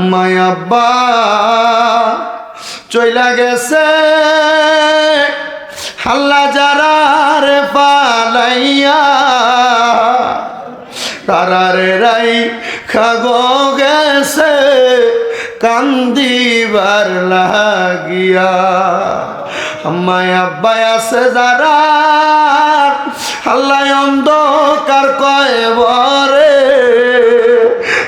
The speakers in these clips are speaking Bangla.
আম্মাই আব্বা, চইলা গেছে। হাল্লা যারা পালাইয়া তারারে রাই খাগো গেছে, কান্দিবার লাগিয়া। আম্মাই আব্বাই আছে যারা আল্লাহ অন্ধকার কয়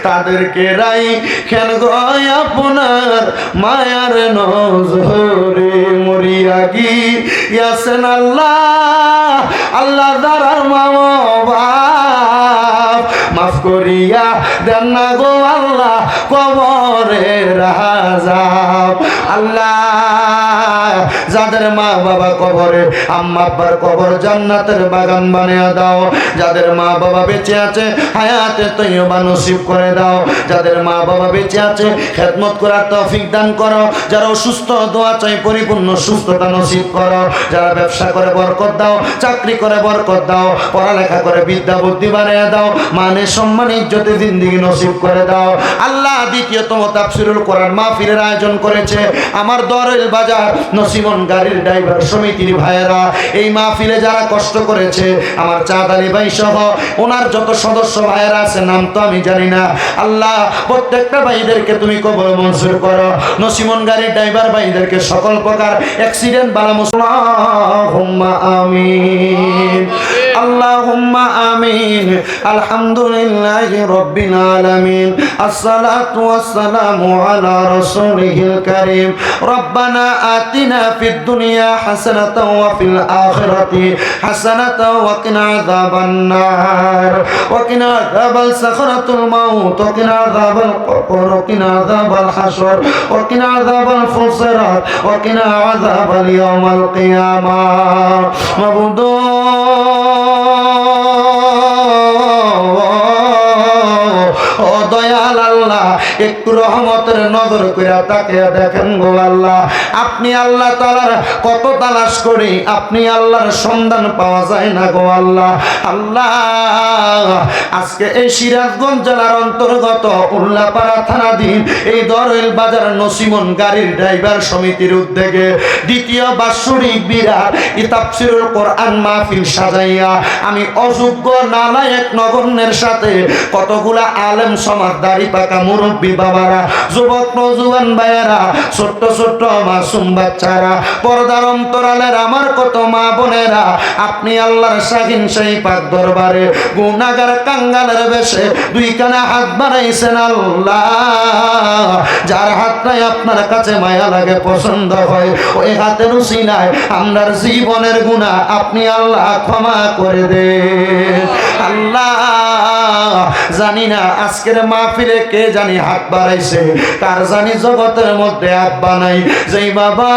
তাদেরকে রাই খেন গয় আপনার মায়ার নজরে। মরিয়া গি ইয়াসেন আল্লাহ আল্লাহ দারার মামা মাফ করিয়া দেন না গো আল্লাহ কবরে রাজাব আল্লাহ, যাদের মা বাবা কবরে আম্মা আব্বার কবর জান্নাতের বাগান বানিয়ে দাও। যাদের মা বাবা বেঁচে আছে, হায়াতে তৈবা নসিব করে দাও। যাদের মা বাবা বেঁচে আছে, খেদমত করার তৌফিক দান করো। যারা অসুস্থ, দোয়া চাই, পরিপূর্ণ সুস্থতা নসিব করো। যারা ব্যবসা করে বরকত দাও, চাকরি করে বরকত দাও, পড়ালেখা করে বিদ্যা বুদ্ধি বানিয়ে দাও মানে সম্মান, ইজ্জতে জিন্দিগি নসিব করে দাও। আল্লাহ দ্বিতীয়তম তাফসিরুল কোরআন মাহফিলের আয়োজন করেছে আমার দরেল বাজার নসিমন গাড়ির ড্রাইভার সমিতির ভাইয়েরা। এই মাহফিলে যারা কষ্ট করেছে, আমার চাঁদ আলী ভাই সহ ওনার যত সদস্য ভাইয়েরা আছে, নাম তো আমি জানি না। আল্লাহ, প্রত্যেকটা ভাইদেরকে তুমি কবর মঞ্জুর করো। নসিমন গাড়ির ড্রাইভার ভাইদেরকে সকল প্রকার অ্যাক্সিডেন্ট বালা মুসলাম আমিন। আল্লাহুম্মা আমিন, আলহামদুলিল্লাহি রাব্বিল আলামিন, আসসালাতু ওয়াসসালামু আলা রাসূলিহিল কারীম, রব্বানা আতিনা ফিদ দুনিয়া হাসানাতাও ওয়া ফিল আখিরাতি হাসানাতাও ওয়া কিনা আযাবান নার ওয়া কিনা আযাবাল সাখরাতুল মাউত, ওয়া কিনা আযাবাল কবর, ওয়া কিনা আযাবাল হাসর ওয়া কিনা আযাবাল ফুসরাত ওয়া কিনা আযাবাল ইয়াউমাল কিয়ামাহ মাবুদু একটু রহমতের নজর করে তাকে দেখেন গো আল্লাহ। আপনি আল্লাহ তালার কত তালাশ করি, আপনি আল্লাহর সন্ধান পাওয়া যায় না গো আল্লাহ। আল্লাহ, আজকে এই সিরাজগঞ্জ জেলার অন্তর্গত উল্লাপাড়া থানাধীন এই দরইল বাজার নসিমন গাড়ির ড্রাইভার সমিতির উদ্যোগে দ্বিতীয় বাৎসরিক বিরাট ইতাফসিরুল কোরআন মাহফিল সাজাইয়া আমি অযোগ্য নালায়ক নগণ্যের সাথে কতগুলা আলেম সমাজ দাড়ি পাকা মুরব্বী বাবারা, যুবক নজুয়ান ভাইয়েরা, ছোট্ট ছোট্ট মাসুম বাচ্চারা, পর্দার অন্তরালের আমার কত মা বোনেরা, আপনি আল্লাহর শাহিন সেই পাক দরবারে গুনাগার কাঙ্গালের বেশে দুই কানে হাত বানাইছেন আল্লাহ। যার হাতটাই আপনার কাছে মায়া লাগে, পছন্দ হয়, ওই হাতের উসিলায় আমরার জীবনের গুণা আপনি আল্লাহ ক্ষমা করে দে আল্লাহ, জানি না আজকের মাহফিলে কে জানি হাত বাড়াইছে। কার জানি জগতের মধ্যে বাবা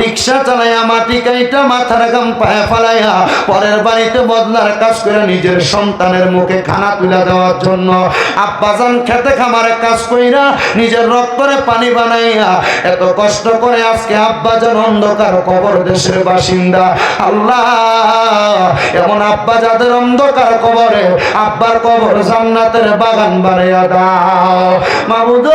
রিক্সা চালাইয়া মাটি কাইটা মাথার গাম পায়ে পরের বাড়িতে বদলার কাজ করে নিজের সন্তানের মুখে খানা তুলে দেওয়ার জন্য আব্বাজান খেতে খামারে কাজ কইরা নিজের রক্তরে পানি বানাইয়া এত কষ্ট করে আজকে আব্বা আব্বাজান অন্ধকার কবর দেশের বাসিন্দা। আল্লাহ, এমন আব্বা যাদের অন্ধকার কবরে আব্বার কবর জান্নাতের বাগান বানাইয়া দাও। মাবুদ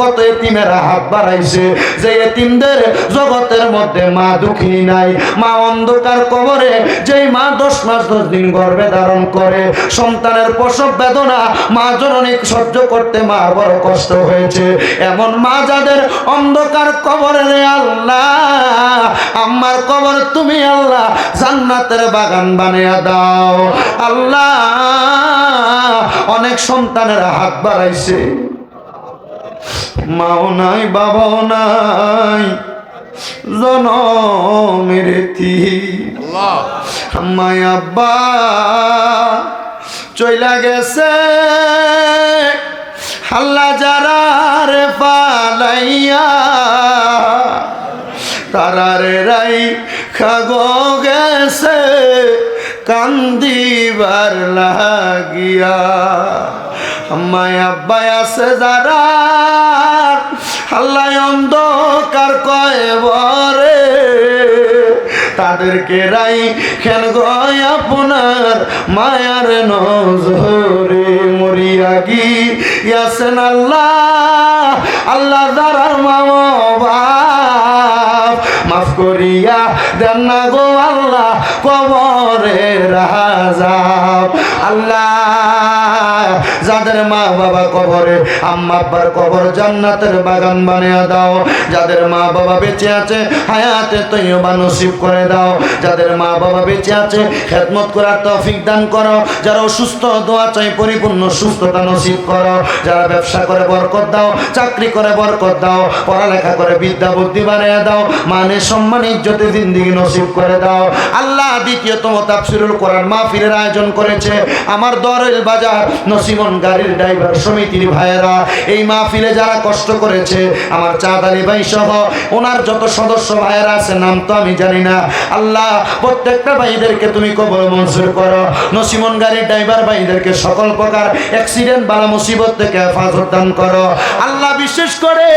কত এতিমেরা হাত বাড়াইছে। যে এতিমদের জগতের মধ্যে মা দুঃখিনী নাই, মা অন্ধকার কবরে, যেই মা দশ মাস দশ দিন গর্ভে ধারণ করে, সন্তানের প্রসব বেদনা মা জননী সহ্য করতে মা বড় কষ্ট হয়েছে। এমন মা যাদের অন্ধকার কবরে রে আল্লাহ, আমার কবর তুমি আল্লাহ জান্নাতের বাগান বানিয়ে দাও। আল্লাহ, অনেক সন্তানের হাত বাড়াইছে। মাও নাই বাবাও নাই জনমের আম্মাই আব্বা চইলা গেছে। হাল্লা যারা রে পালাইয়া তারারে রাই খাগো গেছে কান্দিবার লাগিয়া। আম্মায় আব্বাই আছে যারা, আল্লাহ অন্ধকার কয় বরে। তাদেরকে রাই কেন গয় আপনার মায়ার নজরে। ইয়াসেন আল্লাহ আল্লাহ দারার মামা মাফ করিয়া দেন না গো আল্লাহ কবরে রাজাব আল্লাহ যাদের মা বাবা কবরে আম্মা কবর জান্নাতের বাগান বানিয়ে দাও। যাদের মা বাবা বেঁচে আছে, হায়াতে তৈবা নসিব করে দাও। যাদের মা বাবা বেঁচে আছে, খেদমত করার তৌফিক দান করো। যারা অসুস্থ, দোয়া চাই, পরিপূর্ণ সুস্থতা নসিব করো। যারা ব্যবসা করে বরকত দাও, চাকরি করে বরকত দাও, পড়ালেখা করে বিদ্যা বুদ্ধি বানিয়ে দাও মানে সম্মান, ইজ্জতে জিন্দিগি নসিব করে দাও। আল্লাহ দ্বিতীয়তম তাফসিরুল কোরআন মাহফিলের আয়োজন করেছে। আমার দরেল বাজার নসিমন গাড়ির ড্রাইভার, সমিতির ভাইয়েরা, এই মাহফিলে যারা কষ্ট করেছে, আমার চাঁদ আলী ভাই সহ ওনার যত সদস্য ভাইয়েরা আছে, নাম তো আমি জানি না। আল্লাহ, প্রত্যেকটা ভাইদেরকে তুমি কবর মঞ্জুর করো। নসিমন গাড়ির ড্রাইভার ভাইদেরকে সকল প্রকার অ্যাক্সিডেন্ট বালা মুসিবত থেকে হেফাজত দান করো। আল্লাহ বিশেষ করে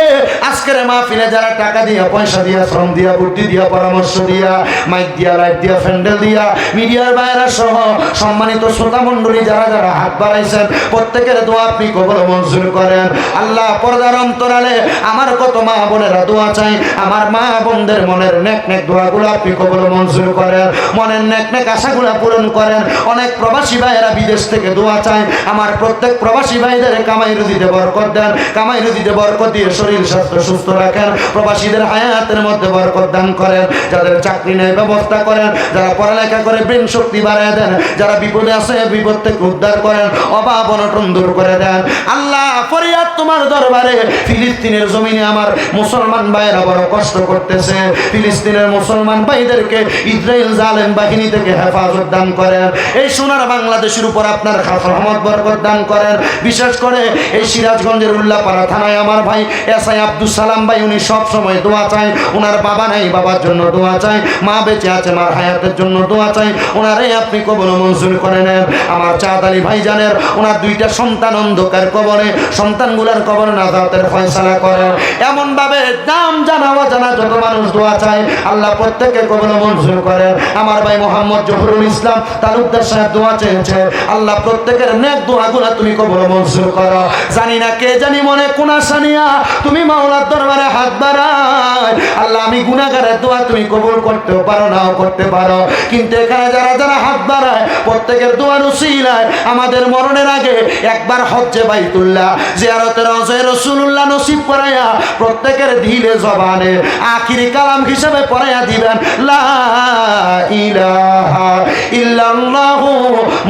আজকের মাহফিলে যারা টাকা দিয়া, পয়সা দিয়া, শ্রম দিয়া, বুদ্ধি দিয়া, পরামর্শ দিয়া, মাইক দিয়া, লাইট দিয়া, ফ্যান্ডেল দিয়া, মিডিয়ার বাইরা সহ সম্মানিত শ্রোতা মণ্ডলী যারা যারা হাত বাড়াইছেন প্রত্যেকের দোয়া আপনি কবর মঞ্জুর করেন। আল্লাহ পর্দার অন্তরালে আমার কত মা বোনেরা দোয়া চাই আমার মা বোনদের মনের নেক নেক দোয়াগুলো আপনি কবর মঞ্জুর করেন। মনের নেক নেক আশাগুলো পূরণ করেন। অনেক প্রবাসী ভাইয়েরা বিদেশ থেকে দোয়া চায়, আমার প্রত্যেক প্রবাসী ভাইদের কামাই রুজিতে বরকত দেন। কামাই রুজিতে বরকত দিয়ে শরীর, স্বাস্থ্য সুস্থ রাখেন। প্রবাসীদের হায়াতের মধ্যে বরকত দান করেন। যাদের চাকরি নেই, ব্যবস্থা করেন। যারা পড়ালেখা করে ব্রেন শক্তি বাড়ায় দেন। যারা বিপদে আছে, বিপদ থেকে উদ্ধার করেন। অভাব অনটন দূর করে দেন। আল্লাহ ফরিয়াদ তোমার দরবারে, ফিলিস্তিনের জমিনে আমার মুসলমান ভাইয়েরা বড় কষ্ট করতেছে। ফিলিস্তিনের মুসলমান ভাইদেরকে ইসরায়েল জালেম বাহিনী থেকে হেফাজত দান করেন। এই সোনার বাংলাদেশের উপর আপনার খাস রহমত, বরকত দান করেন। বিশেষ করে এই সিরাজগঞ্জের উল্লাপাড়া থানায় আমার ভাই এস আই আব্দুল সালাম ভাই, উনি সব সময় দোয়া চাই ওনার বাবা নাই, বাবার জন্য দোয়া চাই মা বেঁচে আছে, মার হায়াতের জন্য দোয়া চাই ওনারে আপনি কবর মঞ্জুর করে নেন। আমার চাঁদ আলী ভাই জানের ওনার দুইটা সন্তান অন্ধকার কবরে, সন্তানগুলার কবরে নাজাতের ফয়সালা করেন এমন ভাবে নাম জানা, অজানা যত মানুষ দোয়া চায়, আল্লাহ প্রত্যেকে কবর মঞ্জুর করে। আমার ভাই মোহাম্মদ জহুরুল ইসলাম তালুকদার সাহেব দোয়া চেয়েছে, আল্লাহ প্রত্যেকের নেক দোয়াগুলা তুমি কবর মঞ্জুর করো। জানি না কে জানি মনে কোন সানিয়া তুমি মাওলার দরবারে হাত বাড়ায়। আল্লাহ, আমি গুনাহগারের দোয়া তুমি কবুল করতেও পারো, নাও করতে পারো। কিন্তু এখানে যারা যারা হাত বাড়ায়, প্রত্যেকের দোয়ার উসিলায় আমাদের মরণের আগে একবার হজ্জে বাইতুল্লাহ, জিয়ারতের অজয় রসুল্লাহ নসিব করাইয়া প্রত্যেকের দিলে জবানে আখিরি কালাম হিসেবে পড়াইয়া দিবেন, লা ইলাহা ইল্লাল্লাহু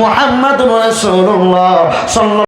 মুহাম্মাদুর